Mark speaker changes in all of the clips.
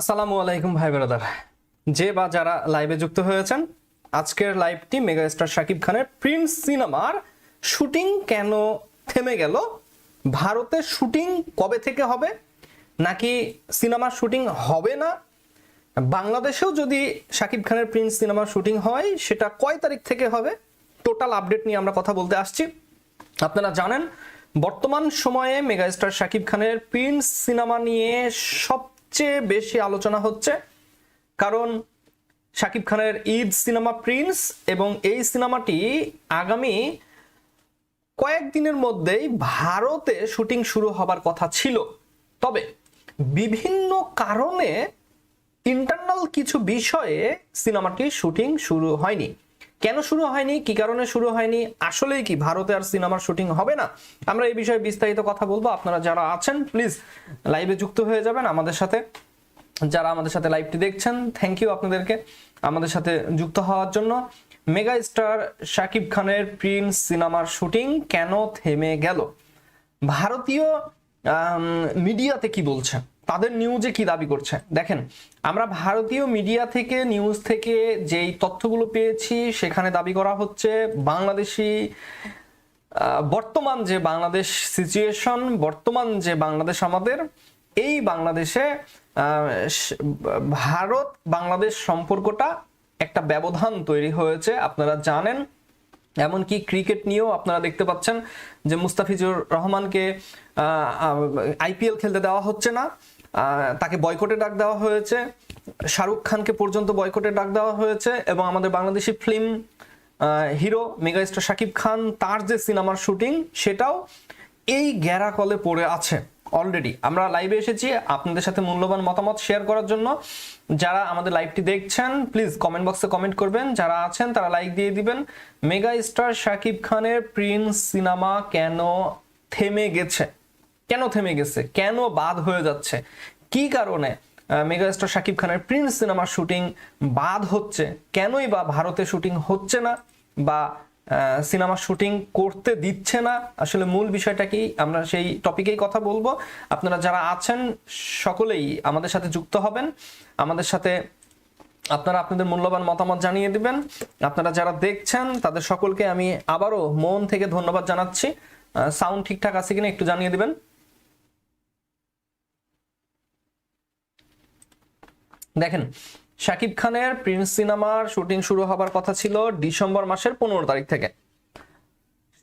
Speaker 1: আসসালামু আলাইকুম, ভাই ব্রাদার। যে বা যারা লাইভে যুক্ত হয়েছেন, আজকের লাইভটি মেগাস্টার শাকিব খানের প্রিন্স সিনেমার শুটিং কেন থেমে গেল? ভারতে শুটিং কবে থেকে হবে? নাকি সিনেমার শুটিং হবে না? বাংলাদেশেও যদি শাকিব খানের প্রিন্স সিনেমার শুটিং হয়, সেটা কয় তারিখ থেকে হবে? টোটাল আপডেট নিয়ে আমরা কথা বলতে আসছি। আপনারা জানেন, বর্তমান সময়ে মেগাস্টার শাকিব খানের প্রিন্স সিনেমা নিয়ে সবচেয়ে বেশি আলোচনা হচ্ছে কারণ শাকিব খানের ঈদ সিনেমা প্রিন্স এবং এই সিনেমাটি আগামী কয়েকদিনের মধ্যেই ভারতে শুটিং শুরু হবার কথা ছিল। তবে বিভিন্ন কারণে ইন্টারনাল কিছু বিষয়ে সিনেমাটির শুটিং শুরু হয়নি। কেন শুরু হয়নি? কি কারণে শুরু হয়নি? আসলেই কি ভারতে আর সিনেমার শুটিং হবে না? আমরা এই বিষয়ে বিস্তারিত কথা বলব। আপনারা যারা আছেন প্লিজ লাইভে যুক্ত হয়ে যাবেন আমাদের সাথে। যারা আমাদের সাথে লাইভটি দেখছেন থ্যাংক ইউ আপনাদেরকে আমাদের সাথে যুক্ত হওয়ার জন্য। মেগা স্টার শাকিব খানের প্রিন্স সিনেমার শুটিং কেন থেমে গেল? ভারতীয় মিডিয়াতে কি বলছে? তাদের নিউজে কি দাবি করছে? দেখেন, আমরা ভারতীয় মিডিয়া থেকে নিউজ থেকে যেই তথ্যগুলো পেয়েছি, সেখানে দাবি করা হচ্ছে বাংলাদেশি বর্তমান যে বাংলাদেশ সিচুয়েশন বর্তমান যে বাংলাদেশ আমাদের, এই বাংলাদেশে ভারত, বাংলাদেশ সম্পর্কটা একটা ব্যবধান তৈরি হয়েছে, আপনারা জানেন। এমনকি ক্রিকেট নিয়েও আপনারা দেখতে পাচ্ছেন যে মুস্তাফিজুর রহমানকে আইপিএল খেলতে দেওয়া হচ্ছে না। তাকে বয়কটে ডাক দেওয়া হয়েছে। শাহরুখ খানকে পর্যন্ত বয়কটে ডাক দেওয়া হয়েছে এবং আমাদের Bangladeshi film hero megastar Shakib Khan, তার যে সিনেমার শুটিং সেটাও এই গ্যারাকলে পড়ে আছে অলরেডি আমরা লাইভে এসেছি, আপনাদের সাথে মূল্যবান মতামত শেয়ার করার জন্য। যারা আমাদের লাইভটি দেখছেন প্লিজ কমেন্ট বক্সে কমেন্ট করবেন। যারা আছেন, তারা লাইক দিয়ে দিবেন। মেগা স্টার শাকিব খানের প্রিন্স সিনেমা কেন থেমে গেছে? কেন থেমে গেছে? কেন বাদ হয়ে যাচ্ছে? কি কারণে? মেগাস্টার শাকিব খানের প্রিন্স সিনেমার শুটিং বাদ হচ্ছে? কেনই বা ভারতে শুটিং হচ্ছে না? বা সিনেমার শুটিং করতে দিচ্ছে না? আসলে মূল বিষয়টা কি? আমরা সেই টপিকেই কথা বলব। আপনারা যারা আছেন, সকলেই আমাদের সাথে যুক্ত হবেন। আমাদের সাথে আপনারা আপনাদের মূল্যবান মতামত জানিয়ে দিবেন। আপনারা যারা দেখছেন, তাদের সকলকে আমি আবারও মন থেকে ধন্যবাদ জানাচ্ছি। সাউন্ড ঠিকঠাক আছে কিনা একটু জানিয়ে দিবেন। দেখেন, শাকিব খানের প্রিন্স সিনেমার শুটিং শুরু হবার কথা ছিল ডিসেম্বর মাসের পনেরো তারিখ থেকে।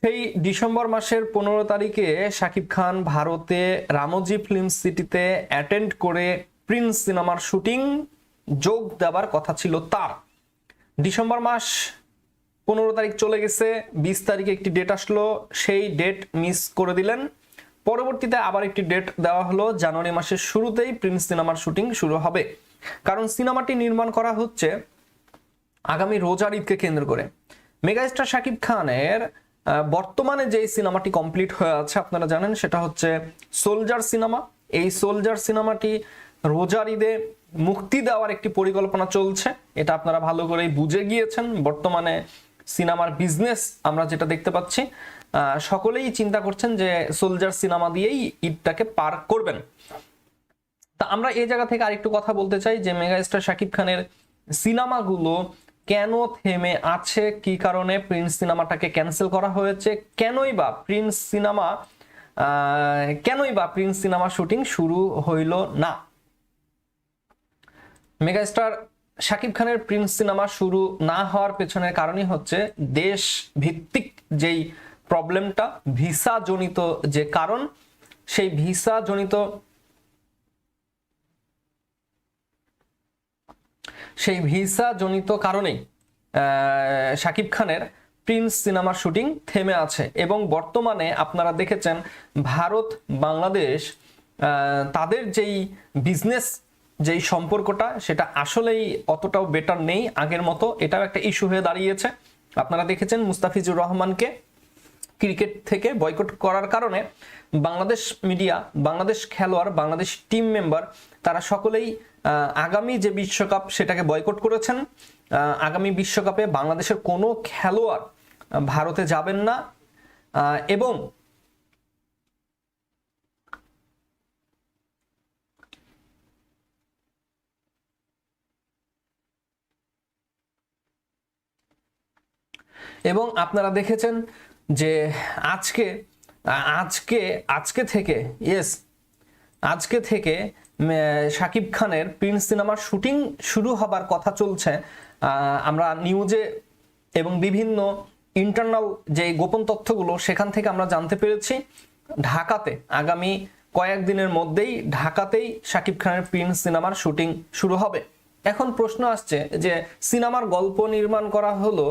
Speaker 1: সেই ডিসেম্বর মাসের পনেরো তারিখে শাকিব খান ভারতে রামজি ফিল্ম সিটিতে অ্যাটেন্ড করে প্রিন্স সিনেমার শুটিং যোগ দেওয়ার কথা ছিল তার। ডিসেম্বর মাস পনেরো তারিখ চলে গেছে, বিশ তারিখে একটি ডেট আসলো, সেই ডেট মিস করে দিলেন। পরবর্তীতে আবার একটি ডেট দেওয়া হলো, জানুয়ারি মাসের শুরুতেই প্রিন্স সিনেমার শুটিং শুরু হবে। কারণ সিনেমাটি নির্মাণ করা হচ্ছে আগামী রোজার ঈদকে কেন্দ্র করে। মেগাস্টার শাকিব খানের বর্তমানে যে সিনেমাটি কমপ্লিট হয়ে আছে, আপনারা জানেন, সেটা হচ্ছে সোলজার সিনেমা। এই সোলজার সিনেমাটি রোজার ঈদে মুক্তি দেওয়ার একটি পরিকল্পনা চলছে। এটা আপনারা ভালো করেই বুঝে গিয়েছেন। বর্তমানে সিনেমার বিজনেস আমরা যেটা দেখতে পাচ্ছি সকলেই চিন্তা করছেন যে সোলজার সিনেমা দিয়েই ঈদটাকে পার করবেন। তা আমরা এই জায়গা থেকে আরেকটু কথা বলতে চাই যে মেগাস্টার শাকিব খানের সিনেমাগুলো কেন থেমে আছে? কি কারণে প্রিন্স সিনেমাটাকে ক্যান্সেল করা হয়েছে? কেনই বা প্রিন্স সিনেমা কেনই বা প্রিন্স সিনেমা শুটিং শুরু হইল না? মেগাস্টার শাকিব খানের প্রিন্স সিনেমা শুরু না হওয়ার পেছনের কারণই হচ্ছে দেশ ভিত্তিক যেই প্রবলেমটা ভিসা জনিত যে কারণ, সেই ভিসা জনিত সেই ভিসা জনিত কারণেই শাকিব খানের প্রিন্স সিনেমার শুটিং থেমে আছে এবং বর্তমানে আপনারা দেখেছেন ভারত, বাংলাদেশ তাদের যেই বিজনেস যেই সম্পর্কটা, সেটা আসলেই অতটাও বেটার নেই আগের মতো। এটাও একটা ইস্যু হয়ে দাঁড়িয়েছে। আপনারা দেখেছেন মুস্তাফিজুর রহমানকে ক্রিকেট থেকে বয়কট করার কারণে বাংলাদেশ মিডিয়া, বাংলাদেশ খেলোয়াড়, বাংলাদেশ টিম মেম্বার তারা সকলেই আগামী যে বিশ্বকাপ সেটাকে বয়কট করেছেন আগামী বিশ্বকাপে বাংলাদেশের কোনো খেলোয়াড় ভারতে যাবেন না এবং এবং আপনারা দেখেছেন যে আজকে আজকে আজকে থেকে ইয়েস আজকে থেকে শাকিব খানের প্রিন্স সিনেমার শুটিং শুরু হবার কথা চলছে। আমরা নিউজে এবং বিভিন্ন ইন্টারনাল যে গোপন তথ্যগুলো সেখান থেকে আমরা জানতে পেরেছি। ঢাকাতে, আগামী কয়েকদিনের মধ্যেই ঢাকাতেই শাকিব খানের প্রিন্স সিনেমার শুটিং শুরু হবে। এখন প্রশ্ন আসছে যে সিনেমার গল্প নির্মাণ করা হলো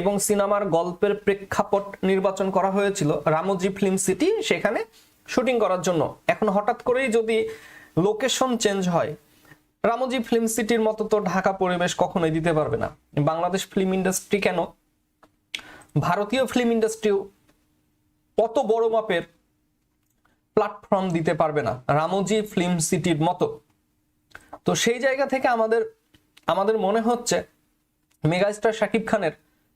Speaker 1: এবং সিনেমার গল্পের প্রেক্ষাপট নির্বাচন করা হয়েছিল রামোজি ফিল্ম সিটি সেখানে শুটিং করার জন্য। এখন হঠাৎ করেই যদি লোকেশন চেঞ্জ হয়, রামোজি ফিল্ম সিটির মতো তো ঢাকা পরিবেশ কখনোই দিতে পারবে না। বাংলাদেশ ফিল্ম ইন্ডাস্ট্রি কেন? ভারতীয় ফিল্ম ইন্ডাস্ট্রিও কত বড় মাপের প্ল্যাটফর্ম দিতে পারবে না রামোজি ফিল্ম সিটির মতো। তো সেই জায়গা থেকে আমাদের আমাদের মনে হচ্ছে মেগাস্টার শাকিব খানের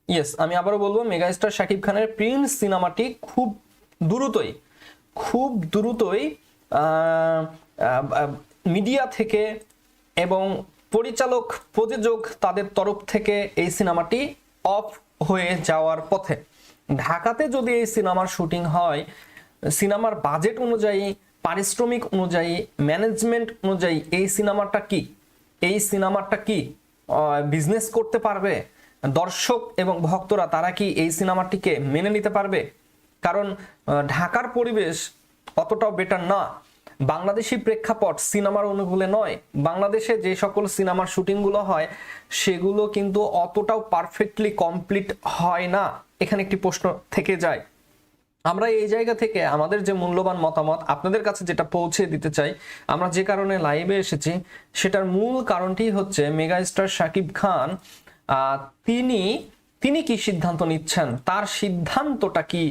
Speaker 1: ইয়েস আমি আবারও বলব মেগাস্টার শাকিব খানের প্রিন্স সিনেমাটি খুব দ্রুতই খুব দ্রুতই মিডিয়া থেকে এবং পরিচালক, প্রযোজক তাদের তরফ থেকে এই সিনেমাটি অফ হয়ে যাওয়ার পথে। ঢাকাতে যদি এই সিনেমার শুটিং হয় সিনেমার বাজেট অনুযায়ী পারিশ্রমিক অনুযায়ী ম্যানেজমেন্ট অনুযায়ী এই সিনেমাটা কি? এই সিনেমাটা কি বিজনেস করতে পারবে? দর্শক এবং ভক্তরা, তারা কি এই সিনেমাটিকে মেনে নিতে পারবে? কারণ ঢাকার পরিবেশ অতটাও বেটার না। বাংলাদেশি প্রেক্ষাপট সিনেমার অনুকূলে নয়। বাংলাদেশে যে সকল সিনেমার শুটিংগুলো হয়, সেগুলো কিন্তু অতটাও পারফেক্টলি কমপ্লিট হয় না। এখানে একটি প্রশ্ন থেকে যায়। আমরা এই জায়গা থেকে আমাদের যে মূল্যবান মতামত আপনাদের কাছে যেটা পৌঁছে দিতে চাই, আমরা যে কারণে লাইভে এসেছি, সেটার মূল কারণটি হচ্ছে মেগা স্টার শাকিব খান তিনি তিনি কি সিদ্ধান্ত নিচ্ছেন? তার সিদ্ধান্তটা কি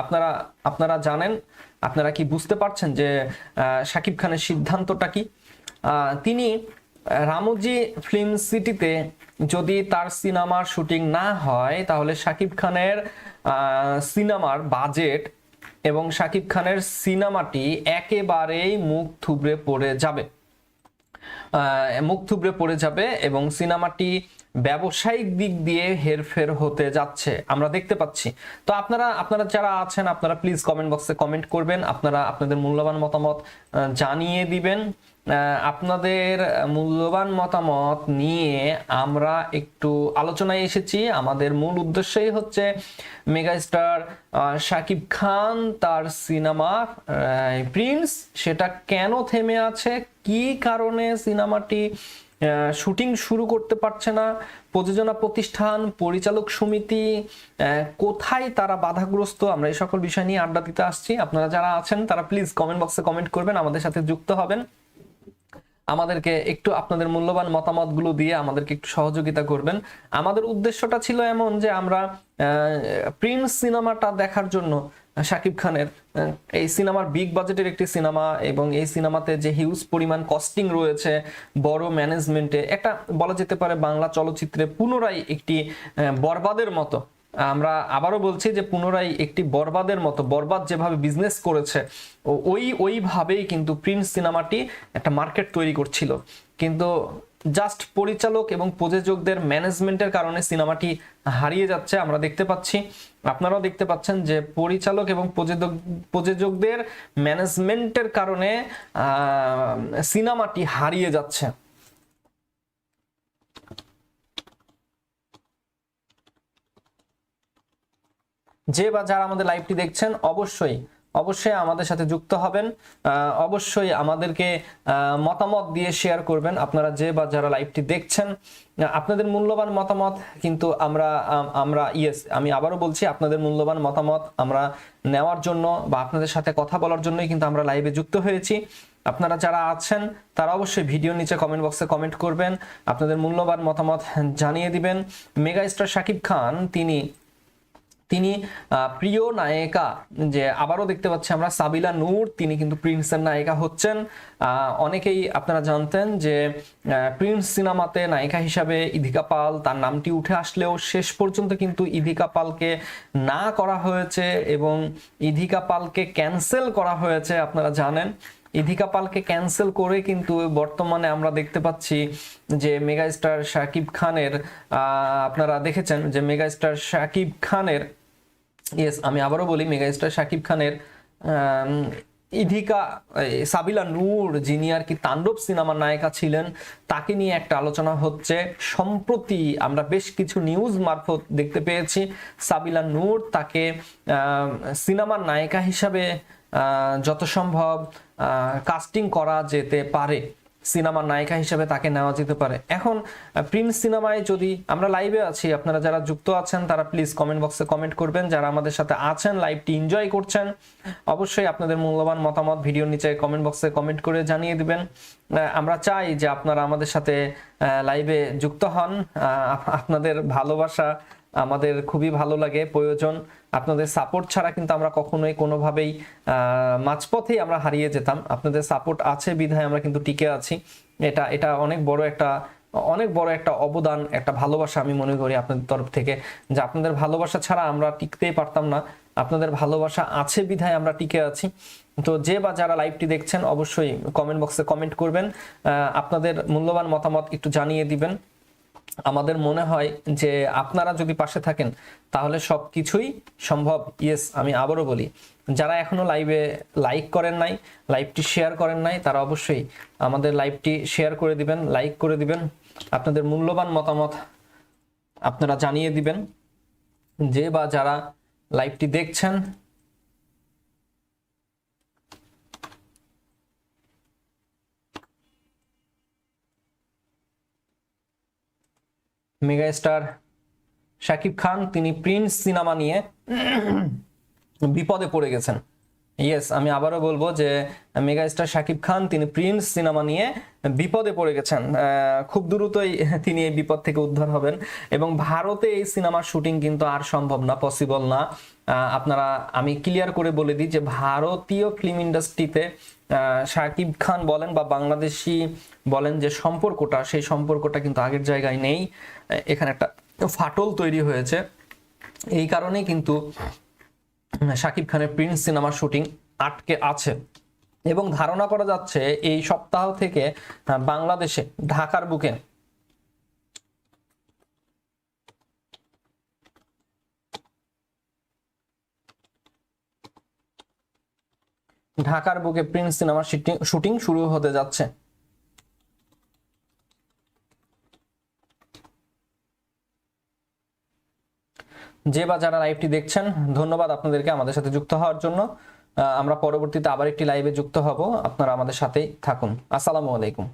Speaker 1: আপনারা আপনারা জানেন? আপনারা কি বুঝতে পারছেন যে শাকিব খানের সিদ্ধান্তটা কি? তিনি, রামজি ফিল্ম সিটিতে যদি তার সিনেমার শুটিং না হয়, তাহলে শাকিব খানের সিনেমার বাজেট এবং শাকিব খানের সিনেমাটি একেবারেই মুখ থুবড়ে পড়ে যাবে। মুখ থুবড়ে পড়ে যাবে এবং সিনেমাটি ব্যবসায়িক দিক দিয়ে হেরফের হতে যাচ্ছে। আমরা দেখতে পাচ্ছি। তো আপনারা আপনারা যারা আছেন, আপনারা প্লিজ কমেন্ট বক্সে কমেন্ট করবেন। আপনারা আপনাদের মূল্যবান মতামত জানিয়ে দিবেন। আপনাদের মূল্যবান মতামত নিয়ে আমরা একটু আলোচনায় এসেছি। আমাদের মূল উদ্দেশ্যই হচ্ছে মেগাস্টার শাকিব খান তার সিনেমা প্রিন্স, সেটা কেন থেমে আছে? কি কারণে সিনেমাটি শুটিং শুরু করতে পারছে না? প্রযোজনা প্রতিষ্ঠান, পরিচালক সমিতি কোথায় তারা বাধাগ্রস্ত? আমরা এই সকল বিষয় নিয়ে আড্ডা দিতে আসছি। আপনারা যারা আছেন, তারা প্লিজ কমেন্ট বক্সে কমেন্ট করবেন। আমাদের সাথে যুক্ত হবেন। আমাদেরকে একটু আপনাদের মূল্যবান মতামতগুলো দিয়ে আমাদেরকে একটু সহযোগিতা করবেন। আমাদের উদ্দেশ্যটা ছিল এমন যে আমরা প্রিন্স সিনেমাটা দেখার জন্য শাকিব খানের এই সিনেমার বিগ বাজেটের একটি সিনেমা এবং এই সিনেমাতে যে হিউজ পরিমাণ কস্টিং রয়েছে, বড় ম্যানেজমেন্টে একটা বলা যেতে পারে বাংলা চলচ্চিত্রে পুনরায় একটি বরবাদের মতো। আমরা আবারও বলছি যে পুনরায় একটি বরবাদের মতো, বরবাদ যেভাবে বিজনেস করেছে ওই, ওইভাবেই কিন্তু প্রিন্স সিনেমাটি একটা মার্কেট তৈরি করছিল। কিন্তু জাস্ট পরিচালক এবং প্রযোজকদের ম্যানেজমেন্টের কারণে সিনেমাটি হারিয়ে যাচ্ছে, আমরা দেখতে পাচ্ছি। আপনারাও দেখতে পাচ্ছেন যে পরিচালক এবং প্রযোজক, প্রযোজকদের ম্যানেজমেন্টের কারণে সিনেমাটি হারিয়ে যাচ্ছে। যে বা যারা আমাদের লাইভটি দেখছেন, অবশ্যই অবশ্যই আমাদের সাথে যুক্ত হবেন। অবশ্যই আমাদেরকে মতামত দিয়ে শেয়ার করবেন। আপনারা যে বা যারা লাইভটি দেখছেন আপনাদের মূল্যবান মতামত কিন্তু আমরা আমরা ইয়েস আমি আবারও বলছি, আপনাদের মূল্যবান মতামত আমরা নেওয়ার জন্য বা আপনাদের সাথে কথা বলার জন্যই কিন্তু আমরা লাইভে যুক্ত হয়েছি। আপনারা যারা আছেন, তারা অবশ্যই ভিডিও নিচে কমেন্ট বক্সে কমেন্ট করবেন। আপনাদের মূল্যবান মতামত জানিয়ে দিবেন। মেগা স্টার শাকিব খান তিনি তিনি প্রিয় নায়িকা যে আবারও দেখতে পাচ্ছি আমরা, সাবিলা নূর, তিনি কিন্তু প্রিন্সের নায়িকা হচ্ছেন। অনেকেই আপনারা জানতেন যে প্রিন্স সিনেমাতে নায়িকা হিসাবে ইধিকা পাল, তার নামটি উঠে আসলেও শেষ পর্যন্ত কিন্তু ইধিকা পালকে না করা হয়েছে এবং ইধিকা পালকে ক্যান্সেল করা হয়েছে, আপনারা জানেন। ইধিকা পালকে ক্যান্সেল করে কিন্তু বর্তমানে আমরা দেখতে পাচ্ছি যে, মেগাস্টার শাকিব খানের আপনারা দেখেছেন যে, মেগাস্টার শাকিব খানের ইয়েস আমি আবারও বলি মেগাস্টার শাকিব খানের ইধিকা সাবিলা নূর যিনি আর কি তাণ্ডব সিনেমার নায়িকা ছিলেন, তাকে নিয়ে একটা আলোচনা হচ্ছে। সম্প্রতি আমরা বেশ কিছু নিউজ মারফত দেখতে পেয়েছি। সাবিলা নূর তাকে সিনেমার নায়িকা হিসাবে যত সম্ভব কাস্টিং করা যেতে পারে। সিনেমার নায়িকা হিসেবে তাকে নেওয়া যেতে পারে। এখন প্রিন্স সিনেমায় যদি আমরা লাইভে আছি, আপনারা যারা যুক্ত আছেন, তারা প্লিজ কমেন্ট বক্সে কমেন্ট করবেন। যারা আমাদের সাথে আছেন লাইভটি এনজয় করছেন, অবশ্যই আপনাদের মূল্যবান মতামত ভিডিওর নিচে কমেন্ট বক্সে কমেন্ট করে জানিয়ে দিবেন। আমরা চাই যে আপনারা আমাদের সাথে লাইভে যুক্ত হন। আপনাদের ভালোবাসা আমাদের খুবই ভালো লাগে, প্রয়োজন। আপনাদের সাপোর্ট ছাড়া কিন্তু আমরা কখনোই কোনোভাবেই মাঝপথেই আমরা হারিয়ে যেতাম। আপনাদের সাপোর্ট আছে, বিধায় আমরা কিন্তু টিকে আছি। এটা এটা অনেক বড় একটা, অনেক বড় একটা অবদান, একটা ভালোবাসা আমি মনে করি আপনাদের তরফ থেকে। যে আপনাদের ভালোবাসা ছাড়া আমরা টিকতেই পারতাম না। আপনাদের ভালোবাসা আছে, বিধায় আমরা টিকে আছি। তো যে বা যারা লাইভটি দেখছেন, অবশ্যই কমেন্ট বক্সে কমেন্ট করবেন। আপনাদের মূল্যবান মতামত একটু জানিয়ে দিবেন। আমাদের মনে হয় যে আপনারা যদি পাশে থাকেন, তাহলে সব কিছুই সম্ভব। ইয়েস আমি আবারও বলি, যারা এখনও লাইভে লাইক করেন নাই লাইভটি শেয়ার করেন নাই, তারা অবশ্যই আমাদের লাইভটি শেয়ার করে দিবেন লাইক করে দিবেন। আপনাদের মূল্যবান মতামত আপনারা জানিয়ে দিবেন। যে বা যারা লাইভটি দেখছেন মেগা স্টার শাকিব খান, তিনি প্রিন্স সিনেমা নিয়ে বিপদে পড়ে গেছেন। ইয়েস আমি আবারও বলব যে মেগা স্টার শাকিব খান, তিনি প্রিন্স সিনেমা নিয়ে বিপদে পড়ে গেছেন। খুব দ্রুতই তিনি এই বিপদ থেকে উদ্ধার হবেন এবং ভারতে এই সিনেমার শুটিং কিন্তু আর সম্ভব না পসিবল না। আপনারা, আমি ক্লিয়ার করে বলে দিই যে ভারতীয় ফিল্ম ইন্ডাস্ট্রিতে শাকিব খান বলেন বা বাংলাদেশি বলেন যে সম্পর্কটা, সেই সম্পর্কটা কিন্তু আগের জায়গায় নেই। এখানে একটা ফাটল তৈরি হয়েছে। এই কারণেই কিন্তু শাকিব খানের প্রিন্স সিনেমার শুটিং আটকে আছে। এবং ধারণা করা যাচ্ছে এই সপ্তাহ থেকে বাংলাদেশে ঢাকার বুকে ঢাকার বুকে প্রিন্স সিনেমার শুটিং শুরু হতে যাচ্ছে। যে বা যারা লাইভটি দেখছেন, ধন্যবাদ আপনাদেরকে আমাদের সাথে যুক্ত হওয়ার জন্য। আমরা পরবর্তীতে আবার একটি লাইভে যুক্ত হব। আপনারা আমাদের সাথেই থাকুন। আসসালামু আলাইকুম।